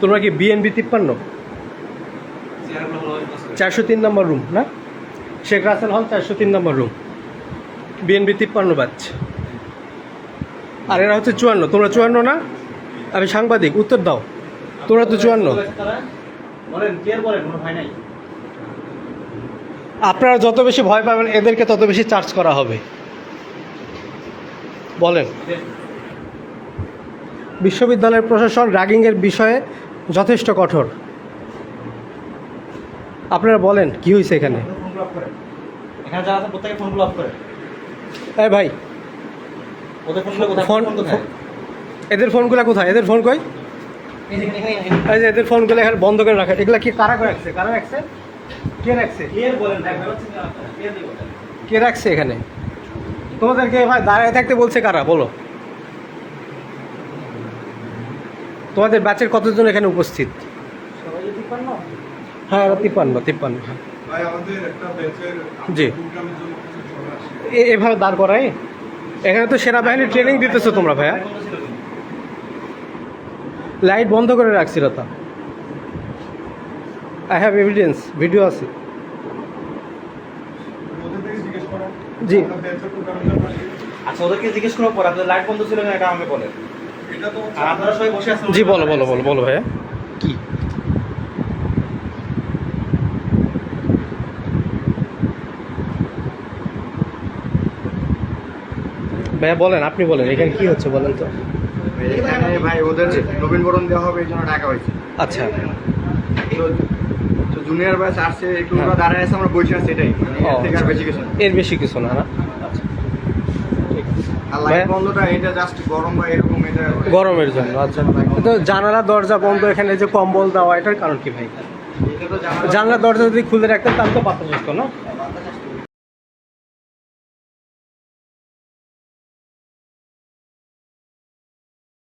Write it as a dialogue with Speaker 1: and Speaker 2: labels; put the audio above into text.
Speaker 1: তোমরা কি বিএনবি তিপ্পান্ন? চারশো তিন নম্বর রুম না? শেখ রাসেল হল চারশো তিন নম্বর রুম বিএনবি তিপ্পান্ন ব্যাচ আর এরা হচ্ছে চুয়ান্ন। তোমরা চুয়ান্ন না? আমি সাংবাদিক, উত্তর দাও। তোমরা তো চুয়ান্ন। আপনারা যত বেশি ভয় পাবেন, এদেরকে তত বেশি চার্জ করা হবে। বলেন। বিশ্ববিদ্যালয়ের প্রশাসন র্যাগিংয়ের বিষয়ে যথেষ্ট কঠোর। আপনারা বলেন কি হয়েছে এখানে?
Speaker 2: এখানে যারা আছে প্রত্যেকে ফোন ব্লক করে।
Speaker 1: এই ভাই
Speaker 2: ওদের ফোনগুলো কোথায়?
Speaker 1: ফোন এদের ফোনগুলো কোথায়? এদের ফোন কই?
Speaker 2: এই যে
Speaker 1: এদের ফোনগুলো এখানে বন্ধ করে রাখা। এগুলা কি কারা করে রাখছে? কারা রাখছে? কে রাখছে? কে রাখছে এখানে? তোমাদেরকে ভাই দাঁড়ায় থাকতে বলছে কারা? বলো। তোমাদের ব্যাচের কতজন এখানে উপস্থিত? হ্যাঁ তিপ্পান্ন তিপ্পান্ন হ্যাঁ।
Speaker 3: ভাই আমাদের একটা ব্যাচের
Speaker 1: জি। এভাবে দাঁড় করাই এখানে তো সেনাবাহিনী ট্রেনিং দিতেছো তোমরা ভাইয়া। লাইট বন্ধ করে রাখছিল তা আই হ্যাভ এভিডেন্স ভিডিও আছে।
Speaker 3: জিজ্ঞেস
Speaker 1: জি।
Speaker 2: আচ্ছা ওদেরকে জিজ্ঞেস করার পর। আপনাদের লাইট বন্ধ ছিল না এটা আমাকে বলেন।
Speaker 1: জি বলো বলো বলো বলো ভাইয়া। কি? ভাইয়া বলেন আপনি বলেন এখানে কি হচ্ছে বলেন তো।
Speaker 4: এখানে ভাই ওদের নবীন বরণ দেওয়া হবে এই জন্য ডাকা হয়েছে।
Speaker 1: আচ্ছা।
Speaker 4: তো জুনিয়র ব্যাচ আসছে একটু
Speaker 1: হ্যাঁ।
Speaker 4: দাঁড়ায় আছে আমরা বসে আছি এটাই। মানে এর আর বেশি কিছু না।
Speaker 1: এর বেশি কিছু না না? আচ্ছা ঠিক আছে।
Speaker 4: আর লাইট
Speaker 1: ভাইয়া?
Speaker 4: বন্ধটা এটা জাস্ট গরম বা এরকম এটা
Speaker 1: গরমের জন্য আচ্ছা তো জানালা দরজা বন্ধ এখানে যে কম্বল দেওয়া এটার কারণ কি ভাই জানলা দরজা যদি খুলে রাখতেন তাহলে তো বাতাস আসতো না।